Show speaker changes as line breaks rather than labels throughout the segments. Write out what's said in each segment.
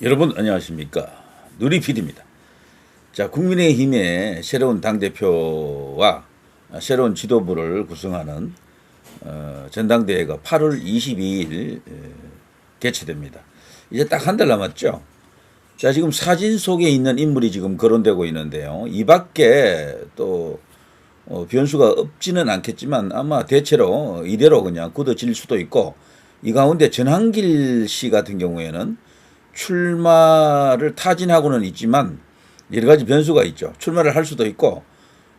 여러분 안녕하십니까 누리필입니다. 자 국민의힘의 새로운 당 대표와 새로운 지도부를 구성하는 어, 전당대회가 8월 22일 개최됩니다. 이제 딱 한 달 남았죠. 자 지금 사진 속에 있는 인물이 지금 거론되고 있는데요. 이 밖에 또 어, 변수가 없지는 않겠지만 아마 대체로 이대로 그냥 굳어질 수도 있고 이 가운데 전한길 씨 같은 경우에는 출마를 타진하고는 있지만 여러 가지 변수가 있죠. 출마를 할 수도 있고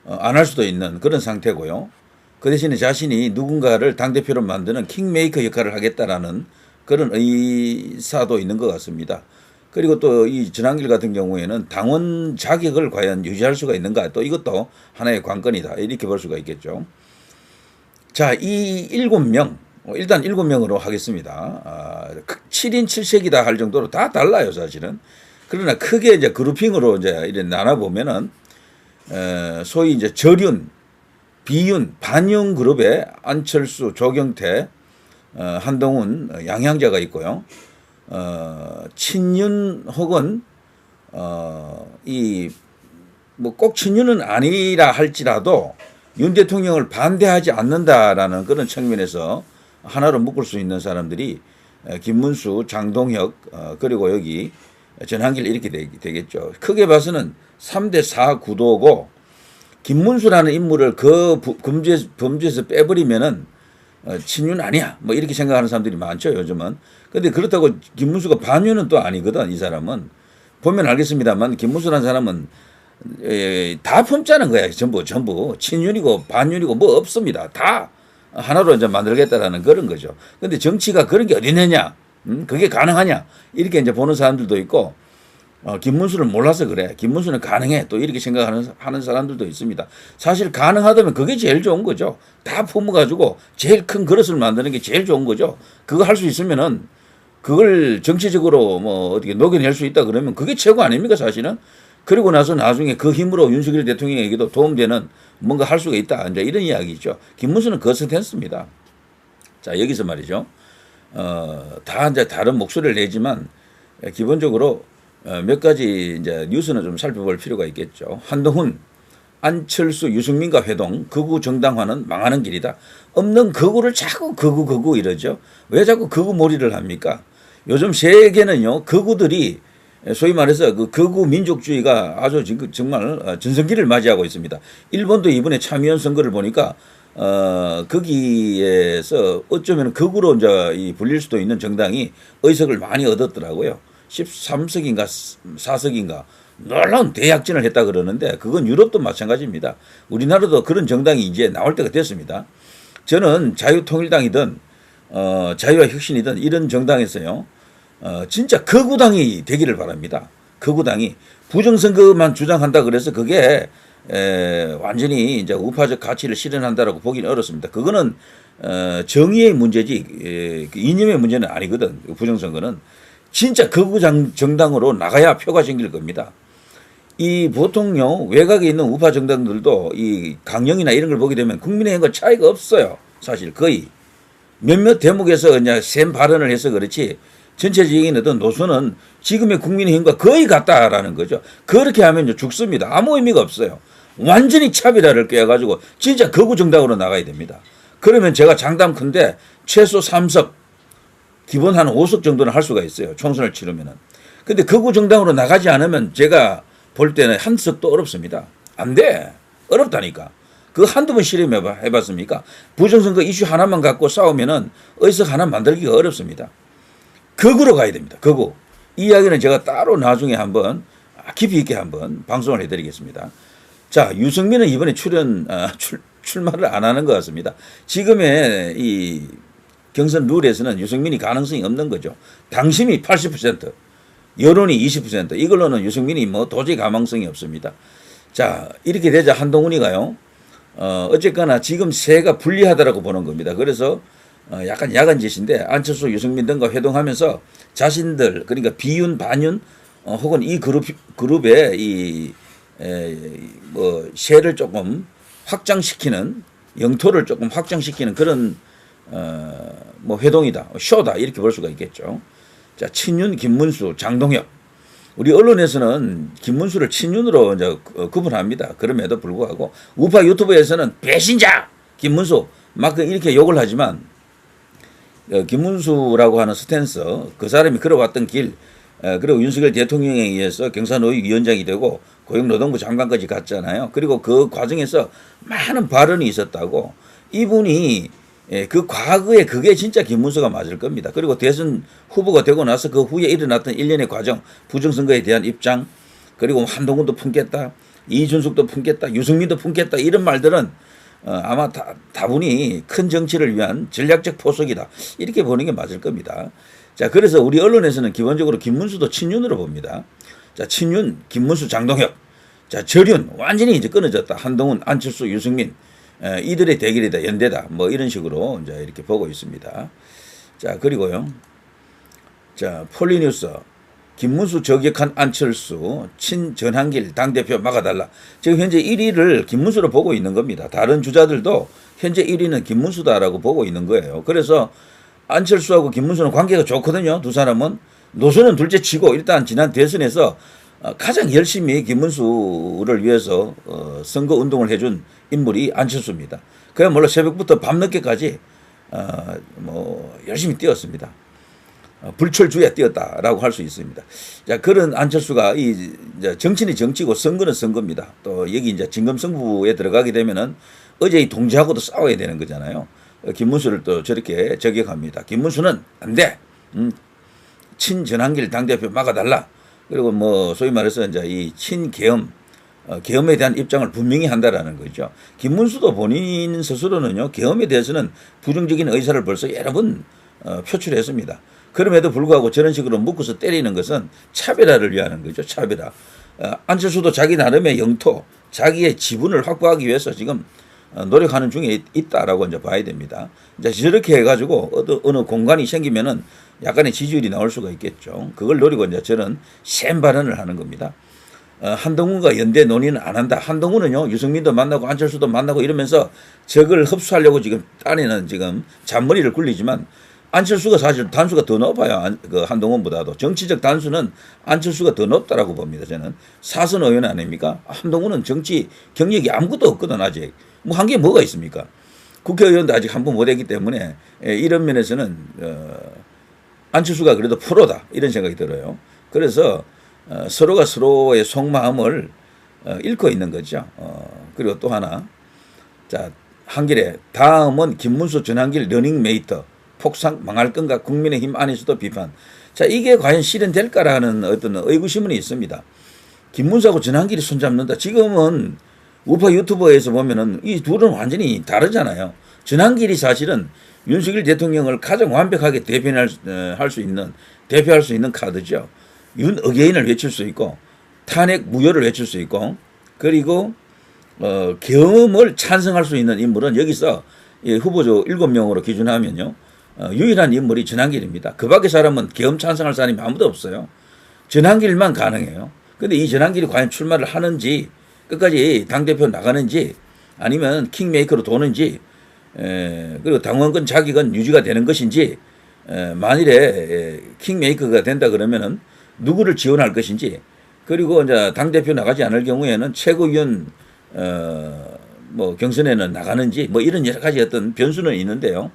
어, 안할 수도 있는 그런 상태고요. 그 대신에 자신이 누군가를 당대표로 만드는 킹메이커 역할을 하겠다라는 그런 의사도 있는 것 같습니다. 그리고 또 이 전한길 같은 경우에는 당원 자격을 과연 유지할 수가 있는가 또 이것도 하나의 관건이다 이렇게 볼 수가 있겠죠. 자, 이 일곱 명 어, 일단 일곱 명으로 하겠습니다. 아, 7인 7색이다 할 정도로 다 달라요, 사실은. 그러나 크게 이제 그룹핑으로 이제 이렇게 나눠 보면은 에, 소위 이제 절윤, 비윤, 반윤 그룹에 안철수, 조경태, 어, 한동훈, 어, 양향자가 있고요. 어, 친윤 혹은 어, 이 뭐 꼭 친윤은 아니라 할지라도 윤 대통령을 반대하지 않는다라는 그런 측면에서 하나로 묶을 수 있는 사람들이 에, 김문수, 장동혁 어, 그리고 여기 전한길 이렇게 되, 되겠죠. 크게 봐서는 3대 4 구도고 김문수라는 인물을 그 부- 범죄 범죄에서 빼버리면은 어, 친윤 아니야. 뭐 이렇게 생각하는 사람들이 많죠, 요즘은. 근데 그렇다고 김문수가 반윤은 또 아니거든, 이 사람은. 보면 알겠습니다만 김문수라는 사람은 에, 다 품자는 거야, 전부 전부 친윤이고 반윤이고 뭐 없습니다. 다 하나로 이제 만들겠다라는 그런 거죠. 근데 정치가 그런 게 어디 있느냐? 음? 그게 가능하냐? 이렇게 이제 보는 사람들도 있고 어, 김문수를 몰라서 그래. 김문수는 가능해. 또 이렇게 생각하는 하는 사람들도 있습니다. 사실 가능하다면 그게 제일 좋은 거죠. 다 품어가지고 제일 큰 그릇을 만드는 게 제일 좋은 거죠. 그거 할 수 있으면은 그걸 정치적으로 뭐 어떻게 녹여낼 수 있다 그러면 그게 최고 아닙니까 사실은? 그리고 나서 나중에 그 힘으로 윤석열 대통령에게도 도움되는 뭔가 할 수가 있다. 이제 이런 이야기죠. 김문수는 거스텐스입니다. 자 여기서 말이죠. 어, 다 이제 다른 목소리를 내지만 기본적으로 어, 몇 가지 이제 뉴스는 좀 살펴볼 필요가 있겠죠. 한동훈, 안철수, 유승민과 회동, 극우 정당화는 망하는 길이다. 없는 극우를 자꾸 극우 극우 이러죠. 왜 자꾸 극우 몰이를 합니까? 요즘 세계는요 극우들이 소위 말해서 그 극우 민족주의가 아주 지금 정말 어, 전성기를 맞이하고 있습니다. 일본도 이번에 참의원 선거를 보니까 어 거기에서 어쩌면 극우로 이제 이 불릴 수도 있는 정당이 의석을 많이 얻었더라고요. 13석인가 4석인가 놀라운 대약진을 했다 그러는데 그건 유럽도 마찬가지입니다. 우리나라도 그런 정당이 이제 나올 때가 됐습니다. 저는 자유통일당이든 어, 자유와 혁신이든 이런 정당에서요. 어, 진짜 극우당이 되기를 바랍니다. 극우당이 부정선거만 주장한다 그래서 그게 에, 완전히 이제 우파적 가치를 실현한다라고 보기는 어렵습니다. 그거는 어, 정의의 문제지 에, 그 이념의 문제는 아니거든. 부정선거는 진짜 정- 정당으로 나가야 표가 생길 겁니다. 이 보통요 외곽에 있는 우파 정당들도 이 강령이나 이런 걸 보게 되면 국민의힘과 차이가 없어요. 사실 거의 몇몇 대목에서 그냥 센 발언을 해서 그렇지 전체적인 어떤 노선은 지금의 국민의힘과 거의 같다라는 거죠. 그렇게 하면 죽습니다. 아무 의미가 없어요. 완전히 차별화를 꿰가지고 진짜 거구 정당으로 나가야 됩니다. 그러면 제가 장담 큰데 최소 3석 기본 한 5석 정도는 할 수가 있어요. 총선을 치르면은. 근데 거구 정당으로 나가지 않으면 제가 볼 때는 한 석도 어렵습니다. 안 돼. 어렵다니까. 그 한두 번 실험해봐, 해봤습니까? 부정선거 이슈 하나만 갖고 싸우면은 의석 하나 만들기가 어렵습니다. 극으로 가야 됩니다. 극우. 이 이야기는 제가 따로 나중에 한번 깊이 있게 한번 방송을 해드리겠습니다. 자, 유승민은 이번에 출연, 아, 출, 출마를 안 하는 것 같습니다. 지금의 이 경선 룰에서는 유승민이 가능성이 없는 거죠. 당심이 80%, 여론이 20%, 이걸로는 유승민이 뭐 도저히 가망성이 없습니다. 자, 이렇게 되자 한동훈이가요, 어, 어쨌거나 지금 세가 불리하다라고 보는 겁니다. 그래서 어, 약간 야간 짓인데 안철수, 유승민 등과 회동하면서 자신들 그러니까 비윤, 반윤 어, 혹은 이 그룹 그룹의 이 에, 뭐 쉐를 조금 확장시키는 영토를 조금 확장시키는 그런 어, 뭐 회동이다, 쇼다 이렇게 볼 수가 있겠죠. 자, 친윤 김문수, 장동혁. 우리 언론에서는 김문수를 친윤으로 이제 어, 구분합니다. 그럼에도 불구하고 우파 유튜브에서는 배신자 김문수 막 이렇게 욕을 하지만 어, 김문수라고 하는 스탠스 그 사람이 걸어왔던 길 어, 그리고 윤석열 대통령에 의해서 경사노위 위원장이 되고 고용노동부 장관까지 갔잖아요. 그리고 그 과정에서 많은 발언이 있었다고 이분이 예, 그 과거에 그게 진짜 김문수가 맞을 겁니다. 그리고 대선 후보가 되고 나서 그 후에 일어났던 일련의 과정, 부정선거에 대한 입장, 그리고 한동훈도 품겠다, 이준석도 품겠다, 유승민도 품겠다 이런 말들은 어, 아마 다, 다분히 큰 정치를 위한 전략적 포석이다. 이렇게 보는 게 맞을 겁니다. 자, 그래서 우리 언론에서는 기본적으로 김문수도 친윤으로 봅니다. 자, 친윤, 김문수, 장동혁. 자, 절윤, 완전히 이제 끊어졌다. 한동훈, 안철수, 유승민. 에, 이들의 대결이다, 연대다. 뭐 이런 식으로 이제 이렇게 보고 있습니다. 자, 그리고요. 자, 폴리뉴스. 김문수 저격한 안철수, 친전한길 당대표 막아달라. 지금 현재 1위를 김문수로 보고 있는 겁니다. 다른 주자들도 현재 1위는 김문수다라고 보고 있는 거예요. 그래서 안철수하고 김문수는 관계가 좋거든요. 두 사람은. 노선은 둘째 치고 일단 지난 대선에서 어, 가장 열심히 김문수를 위해서 어, 선거 운동을 해준 인물이 안철수입니다. 그야말로 새벽부터 밤늦게까지 어, 뭐 열심히 뛰었습니다. 어, 불철주야 뛰었다라고 할 수 있습니다. 자 그런 안철수가 이 정치는 정치고 선거는 선거입니다. 또 여기 이제 진검승부에 들어가게 되면은 어제 이 동지하고도 싸워야 되는 거잖아요. 어, 김문수를 또 저렇게 저격합니다. 김문수는 안 돼. 음, 친전한길 당대표 막아달라. 그리고 뭐 소위 말해서 이제 이 친계엄 어, 계엄에 대한 입장을 분명히 한다라는 거죠. 김문수도 본인 스스로는요 계엄에 대해서는 부정적인 의사를 벌써 여러 번 어, 표출했습니다. 그럼에도 불구하고 저런 식으로 묶어서 때리는 것은 차별화를 위하는 거죠. 차별화. 어, 안철수도 자기 나름의 영토, 자기의 지분을 확보하기 위해서 지금 어, 노력하는 중에 있- 있다라고 이제 봐야 됩니다. 이제 저렇게 해가지고 어느, 어느 공간이 생기면은 약간의 지지율이 나올 수가 있겠죠. 그걸 노리고 이제 저는 센 발언을 하는 겁니다. 어, 한동훈과 연대 논의는 안 한다. 한동훈은요, 유승민도 만나고 안철수도 만나고 이러면서 적을 흡수하려고 지금 딴에는 지금 잔머리를 굴리지만 안철수가 사실 단수가 더 높아요. 안- 그 한동훈보다도. 정치적 단수는 안철수가 더 높다라고 봅니다. 저는. 사선 의원 아닙니까? 한동훈은 정치 경력이 아무것도 없거든, 아직. 뭐 한 게 뭐가 있습니까? 국회의원도 아직 한 번 못했기 때문에 예, 이런 면에서는 어, 안철수가 그래도 프로다 이런 생각이 들어요. 그래서 어, 서로가 서로의 속마음을 어, 읽고 있는 거죠. 어, 그리고 또 하나 자 한길에 다음은 김문수 전한길 러닝메이터 폭삭 망할 건가 국민의힘 안에서도 비판. 자 이게 과연 실현될까라는 어떤 의구심은 있습니다. 김문수하고 전한길이 손잡는다. 지금은 우파 유튜버에서 보면은 이 둘은 완전히 다르잖아요. 전한길이 사실은 윤석열 대통령을 가장 완벽하게 대변할 어, 할수 있는 대표할 수 있는 카드죠. 윤 어게인을 외칠 수 있고 탄핵 무효를 외칠 수 있고 그리고 어, 계엄을 찬성할 수 있는 인물은 여기서 이 후보조 일곱 명으로 기준하면요. 어, 유일한 인물이 전한길입니다. 그 밖의 사람은 계엄 찬성할 사람이 아무도 없어요. 전한길만 가능해요. 근데 이 전한길이 과연 출마를 하는지 끝까지 당대표 나가는지 아니면 킹메이커로 도는지 에, 그리고 당원권 자격은 유지가 되는 것인지 에, 만일에 에, 킹메이커가 된다 그러면은 누구를 지원할 것인지 그리고 이제 당 대표 나가지 않을 경우에는 최고위원 어, 뭐 경선에는 나가는지 뭐 이런 여러 가지 어떤 변수는 있는데요.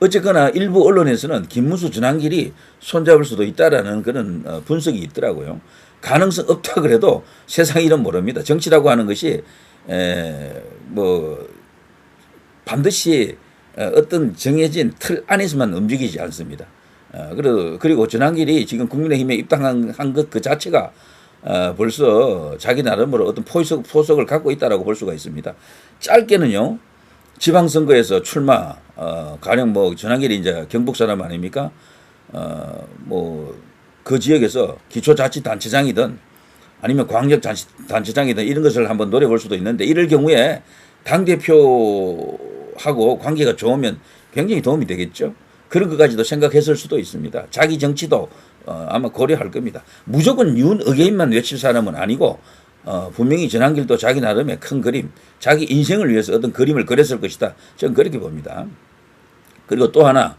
어쨌거나 일부 언론에서는 김문수 전한길이 손잡을 수도 있다라는 그런 어, 분석이 있더라고요. 가능성 없다 그래도 세상 일은 모릅니다. 정치라고 하는 것이 에, 뭐 반드시 어, 어떤 정해진 틀 안에서만 움직이지 않습니다. 어, 그리고 그리고 전한길이 지금 국민의힘에 입당한 한것 그 자체가 어, 벌써 자기 나름으로 어떤 포석, 포석을 갖고 있다라고 볼 수가 있습니다. 짧게는요, 지방선거에서 출마, 어, 가령 뭐 전한길이 이제 경북 사람 아닙니까? 어, 뭐 그 지역에서 기초자치단체장이든 아니면 광역단체장이든 이런 것을 한번 노려볼 수도 있는데 이럴 경우에 당대표하고 관계가 좋으면 굉장히 도움이 되겠죠. 그런 것까지도 생각했을 수도 있습니다. 자기 정치도 어, 아마 고려할 겁니다. 무조건 윤 의게인만 외칠 사람은 아니고 어, 분명히 전한길도 자기 나름의 큰 그림, 자기 인생을 위해서 어떤 그림을 그렸을 것이다. 저는 그렇게 봅니다. 그리고 또 하나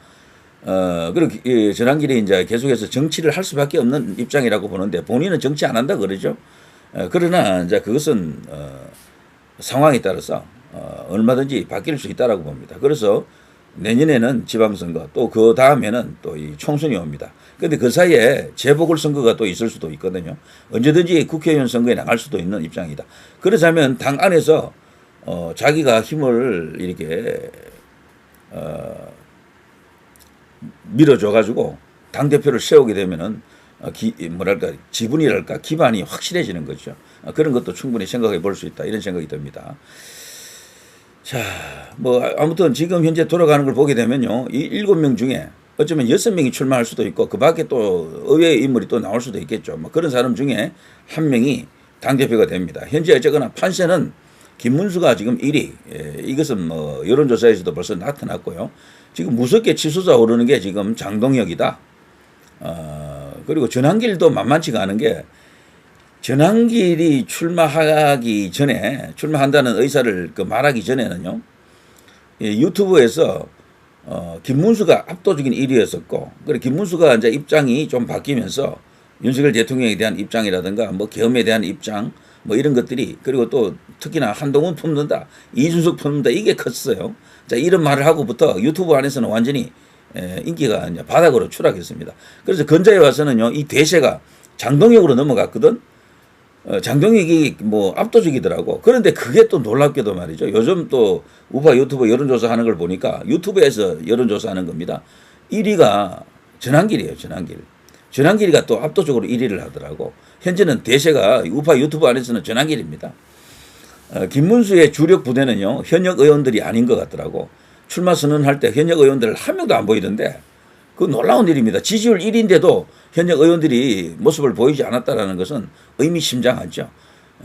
어, 그리고 이 전환길이 이제 계속해서 정치를 할 수밖에 없는 입장이라고 보는데 본인은 정치 안 한다 그러죠. 어, 그러나 이제 그것은 어, 상황에 따라서 어, 얼마든지 바뀔 수 있다라고 봅니다. 그래서 내년에는 지방선거 또 그 다음에는 또 이 총선이 옵니다. 근데 그 사이에 재보궐선거가 또 있을 수도 있거든요. 언제든지 국회의원 선거에 나갈 수도 있는 입장이다. 그러자면 당 안에서 어, 자기가 힘을 이렇게 어, 밀어줘가지고 당 대표를 세우게 되면은 어, 기, 뭐랄까 지분이랄까 기반이 확실해지는 거죠. 어, 그런 것도 충분히 생각해 볼 수 있다 이런 생각이 듭니다. 자, 뭐 아무튼 지금 현재 돌아가는 걸 보게 되면요, 이 일곱 명 중에 어쩌면 여섯 명이 출마할 수도 있고 그 밖에 또 의외의 인물이 또 나올 수도 있겠죠. 뭐 그런 사람 중에 한 명이 당 대표가 됩니다. 현재 어쨌거나 판세는 김문수가 지금 1위. 예, 이것은 뭐 여론조사에서도 벌써 나타났고요. 지금 무섭게 치솟아 오르는 게 지금 장동혁이다. 어, 그리고 전한길도 만만치가 않은 게 전한길이 출마하기 전에 출마한다는 의사를 그 말하기 전에는요. 예, 유튜브에서 어, 김문수가 압도적인 1위였었고, 그리고 김문수가 이제 입장이 좀 바뀌면서 윤석열 대통령에 대한 입장이라든가 뭐 계엄에 대한 입장 뭐 이런 것들이 그리고 또 특히나 한동훈 품는다, 이준석 품는다 이게 컸어요. 자 이런 말을 하고부터 유튜브 안에서는 완전히 에, 인기가 이제 바닥으로 추락했습니다. 그래서 근자에 와서는요 이 대세가 장동혁으로 넘어갔거든. 어, 장동혁이 뭐 압도적이더라고. 그런데 그게 또 놀랍게도 말이죠. 요즘 또 우파 유튜브 여론조사 하는 걸 보니까 유튜브에서 여론조사 하는 겁니다. 1위가 전환길이에요, 전환길. 전환길이가 또 압도적으로 1위를 하더라고. 현재는 대세가 우파 유튜브 안에서는 전환길입니다. 어, 김문수의 주력 부대는요, 현역 의원들이 아닌 것 같더라고. 출마 선언할 때 현역 의원들 한 명도 안 보이던데, 그 놀라운 일입니다. 지지율 1위인데도 현역 의원들이 모습을 보이지 않았다라는 것은 의미심장하죠.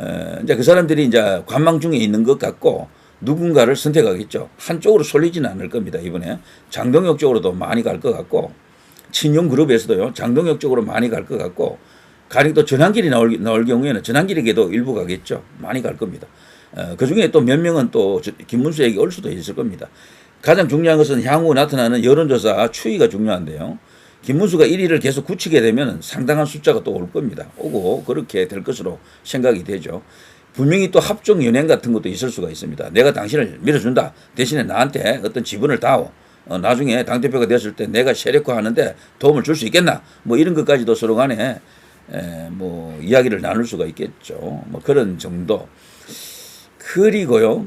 에, 이제 그 사람들이 이제 관망 중에 있는 것 같고 누군가를 선택하겠죠. 한쪽으로 쏠리지는 않을 겁니다. 이번에 장동혁 쪽으로도 많이 갈 것 같고 친윤 그룹에서도요 장동혁 쪽으로 많이 갈 것 같고 가령 또 전환길이 나올, 나올 경우에는 전환길에게도 일부 가겠죠. 많이 갈 겁니다. 어, 그 중에 또 몇 명은 또 저- 김문수에게 올 수도 있을 겁니다. 가장 중요한 것은 향후 나타나는 여론조사 추이가 중요한데요. 김문수가 1위를 계속 굳히게 되면 상당한 숫자가 또 올 겁니다. 오고 그렇게 될 것으로 생각이 되죠. 분명히 또 합종 연행 같은 것도 있을 수가 있습니다. 내가 당신을 밀어준다. 대신에 나한테 어떤 지분을 다오. 어, 나중에 당대표가 됐을 때 내가 세력화하는데 도움을 줄 수 있겠나? 뭐 이런 것까지도 서로 간에 에, 뭐 이야기를 나눌 수가 있겠죠. 뭐 그런 정도. 그리고요.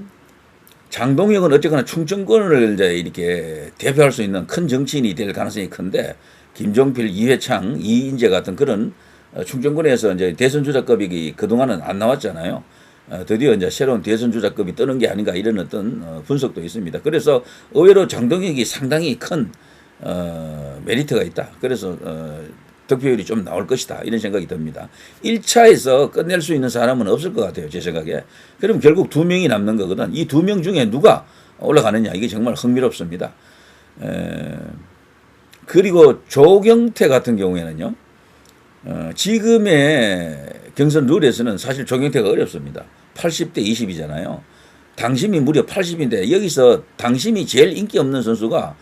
장동혁은 어쨌거나 충청권을 이제 이렇게 대표할 수 있는 큰 정치인이 될 가능성이 큰데 김종필, 이회창, 이인재 같은 그런 어, 충청권에서 이제 대선 주자급이 그동안은 안 나왔잖아요. 어, 드디어 이제 새로운 대선 주자급이 뜨는 게 아닌가 이런 어떤 어, 분석도 있습니다. 그래서 의외로 장동혁이 상당히 큰 어, 메리트가 있다. 그래서 어, 득표율이 좀 나올 것이다. 이런 생각이 듭니다. 1차에서 끝낼 수 있는 사람은 없을 것 같아요. 제 생각에. 그럼 결국 두 명이 남는 거거든. 이 두 명 중에 누가 올라가느냐. 이게 정말 흥미롭습니다. 에, 그리고 조경태 같은 경우에는요. 어, 지금의 경선 룰에서는 사실 조경태가 어렵습니다. 80대 20이잖아요. 당심이 무려 80인데 여기서 당심이 제일 인기 없는 선수가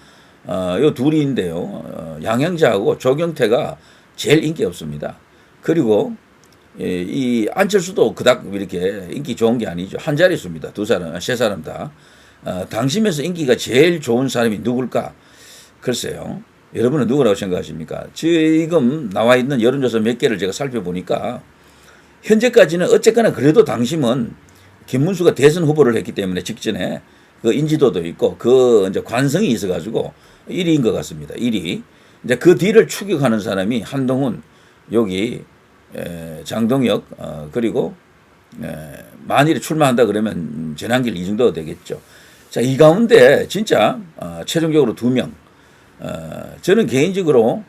어, 요 둘인데요. 어, 양형자하고 조경태가 제일 인기 없습니다. 그리고 예, 이 안철수도 그닥 이렇게 인기 좋은 게 아니죠. 한 자릿수입니다. 두 사람, 세 사람 다. 어, 당심에서 인기가 제일 좋은 사람이 누굴까? 글쎄요. 여러분은 누구라고 생각하십니까? 지금 나와 있는 여론조사 몇 개를 제가 살펴보니까 현재까지는 어쨌거나 그래도 당심은 김문수가 대선 후보를 했기 때문에 직전에 그 인지도도 있고 그 이제 관성이 있어가지고 1위인 것 같습니다. 1위. 이제 그 뒤를 추격하는 사람이 한동훈, 여기 에, 장동혁 어, 그리고 에, 만일에 출마한다 그러면 전한길 이 정도 되겠죠. 자, 이 가운데 진짜 어, 최종적으로 두 명. 어, 저는 개인적으로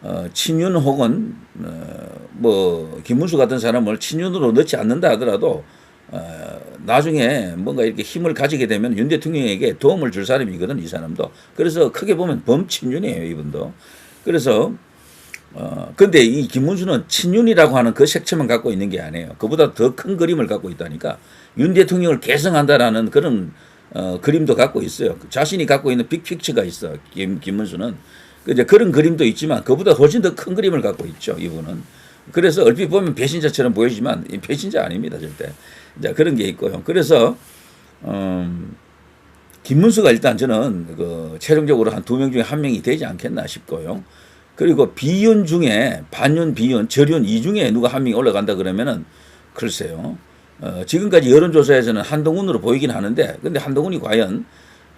어, 친윤 혹은 어, 뭐 김문수 같은 사람을 친윤으로 넣지 않는다 하더라도 어, 나중에 뭔가 이렇게 힘을 가지게 되면 윤 대통령에게 도움을 줄 사람이거든 이 사람도 그래서 크게 보면 범친윤이에요 이분도 그래서 어 근데 이 김문수는 친윤이라고 하는 그 색채만 갖고 있는 게 아니에요 그보다 더 큰 그림을 갖고 있다니까 윤 대통령을 개성한다라는 그런 어 그림도 갖고 있어요 자신이 갖고 있는 빅픽처가 있어 김 김문수는 그 이제 그런 그림도 있지만 그보다 훨씬 더 큰 그림을 갖고 있죠. 이분은. 그래서 얼핏 보면 배신자처럼 보이지만 이 배신자 아닙니다 절대. 이제 그런 게 있고요. 그래서 음, 김문수가 일단 저는 그 최종적으로 한 두 명 중에 한 명이 되지 않겠나 싶고요. 그리고 비윤 중에 반윤, 비윤, 절윤 이 중에 누가 한 명이 올라간다 그러면은 글쎄요. 어, 지금까지 여론조사에서는 한동훈으로 보이긴 하는데 근데 한동훈이 과연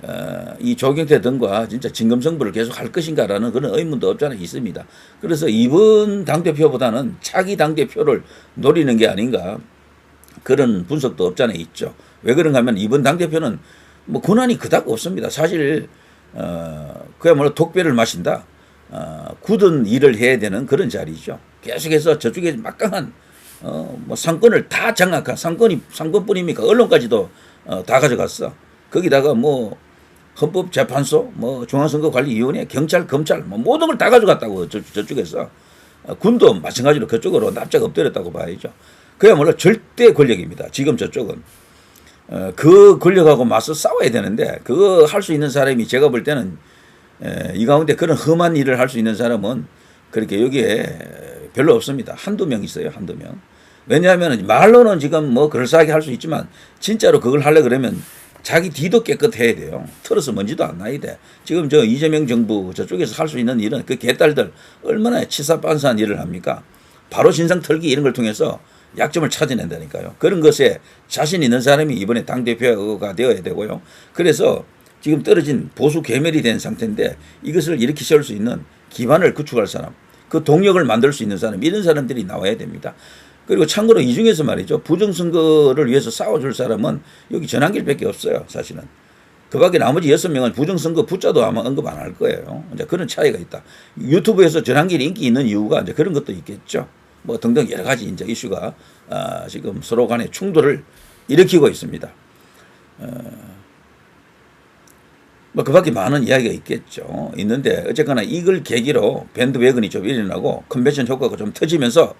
어, 이 조경태 등과 진짜 진검승부를 계속 할 것인가라는 그런 의문도 없잖아 있습니다. 그래서 이번 당대표보다는 차기 당대표를 노리는 게 아닌가 그런 분석도 없잖아 있죠. 왜 그런가 하면 이번 당대표는 뭐 권한이 그닥 없습니다. 사실 어, 그야말로 독배를 마신다. 어, 굳은 일을 해야 되는 그런 자리죠. 계속해서 저쪽에 막강한 어, 뭐 상권을 다 장악한 상권이 상권뿐입니까? 언론까지도 어, 다 가져갔어. 거기다가 뭐 헌법재판소, 뭐 중앙선거관리위원회, 경찰, 검찰, 뭐 모든 걸 다 가져갔다고 저, 저쪽에서 어, 군도 마찬가지로 그쪽으로 납작 엎드렸다고 봐야죠. 그야말로 절대 권력입니다. 지금 저쪽은 어, 그 권력하고 맞서 싸워야 되는데 그거 할 수 있는 사람이 제가 볼 때는 에, 이 가운데 그런 험한 일을 할 수 있는 사람은 그렇게 여기에 별로 없습니다. 한두 명 있어요. 한두 명. 왜냐하면 말로는 지금 뭐 그럴싸하게 할 수 있지만 진짜로 그걸 하려 그러면 자기 뒤도 깨끗해야 돼요. 털어서 먼지도 안 나야 돼. 지금 저 이재명 정부 저쪽에서 할 수 있는 일은 그 개딸들 얼마나 치사빤사한 일을 합니까? 바로 신상 털기 이런 걸 통해서 약점을 찾아낸다니까요. 그런 것에 자신 있는 사람이 이번에 당대표가 되어야 되고요. 그래서 지금 떨어진 보수 괴멸이 된 상태인데 이것을 일으키 세울 수 있는 기반을 구축할 사람, 그 동력을 만들 수 있는 사람, 이런 사람들이 나와야 됩니다. 그리고 참고로 이 중에서 말이죠. 부정선거를 위해서 싸워줄 사람은 여기 전환길밖에 없어요. 사실은. 그 밖에 나머지 여섯 명은 부정선거 붙자도 아마 언급 안 할 거예요. 이제 그런 차이가 있다. 유튜브에서 전환길이 인기 있는 이유가 이제 그런 것도 있겠죠. 뭐 등등 여러 가지 이제 이슈가 아, 지금 서로 간에 충돌을 일으키고 있습니다. 뭐 그 밖에 많은 이야기가 있겠죠. 있는데 어쨌거나 이걸 계기로 밴드웨건이 좀 일어나고 컨벤션 효과가 좀 터지면서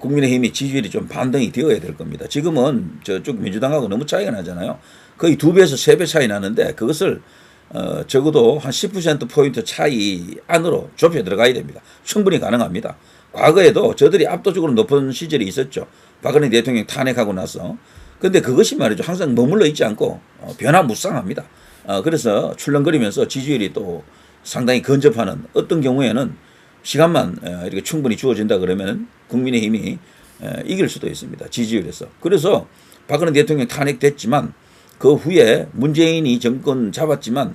국민의힘이 지지율이 좀 반등이 되어야 될 겁니다. 지금은 저쪽 민주당하고 너무 차이가 나잖아요. 거의 두 배에서 세 배 차이 나는데 그것을 어, 적어도 한 10% 포인트 차이 안으로 좁혀 들어가야 됩니다. 충분히 가능합니다. 과거에도 저들이 압도적으로 높은 시절이 있었죠. 박근혜 대통령 탄핵하고 나서. 근데 그것이 말이죠. 항상 머물러 있지 않고 어, 변화무쌍합니다. 어, 그래서 출렁거리면서 지지율이 또 상당히 근접하는 어떤 경우에는 시간만 어, 이렇게 충분히 주어진다 그러면 국민의힘이 어, 이길 수도 있습니다. 지지율에서. 그래서 박근혜 대통령 탄핵됐지만 그 후에 문재인이 정권 잡았지만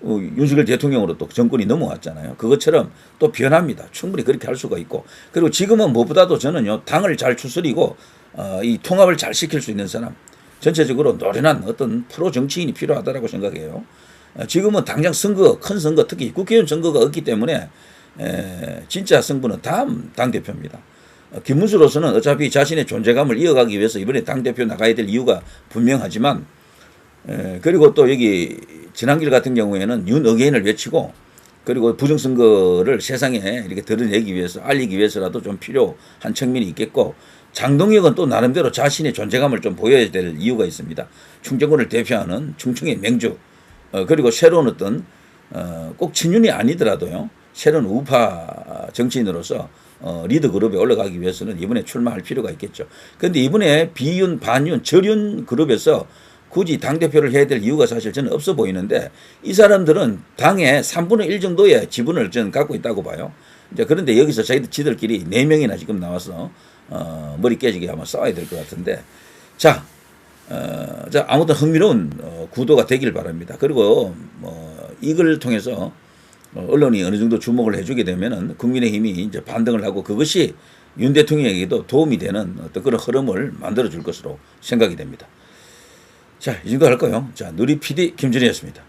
어, 윤석열 대통령으로 또 정권이 넘어왔잖아요. 그것처럼 또 변합니다. 충분히 그렇게 할 수가 있고 그리고 지금은 무엇보다도 저는요 당을 잘 추스리고 어, 이 통합을 잘 시킬 수 있는 사람 전체적으로 노련한 어떤 프로 정치인이 필요하다라고 생각해요. 어, 지금은 당장 선거 큰 선거 특히 국회의원 선거가 없기 때문에 에, 진짜 승부는 다음 당 대표입니다. 어, 김문수로서는 어차피 자신의 존재감을 이어가기 위해서 이번에 당 대표 나가야 될 이유가 분명하지만 에, 그리고 또 여기 지난길 같은 경우에는 윤 어게인을 외치고 그리고 부정선거를 세상에 이렇게 드러내기 위해서 알리기 위해서라도 좀 필요한 측면이 있겠고 장동혁은 또 나름대로 자신의 존재감을 좀 보여야 될 이유가 있습니다. 충정권을 대표하는 충청의 맹주 어, 그리고 새로운 어떤 어, 꼭 친윤이 아니더라도요 새로운 우파 정치인으로서 어, 리더 그룹에 올라가기 위해서는 이번에 출마할 필요가 있겠죠. 그런데 이번에 비윤, 반윤, 절윤 그룹에서 굳이 당대표를 해야 될 이유가 사실 저는 없어 보이는데 이 사람들은 당의 3분의 1 정도의 지분을 저는 갖고 있다고 봐요. 이제 그런데 여기서 자기들 지들끼리 4명이나 지금 나와서 어, 머리 깨지게 한번 싸워야 될 것 같은데 자, 어, 자 아무튼 흥미로운 어, 구도가 되길 바랍니다. 그리고 뭐 이걸 통해서 어, 언론이 어느 정도 주목을 해주게 되면은 국민의힘이 이제 반등을 하고 그것이 윤 대통령에게도 도움이 되는 어떤 그런 흐름을 만들어 줄 것으로 생각이 됩니다. 자, 이 정도 할까요? 자, 누리 PD 김준희였습니다.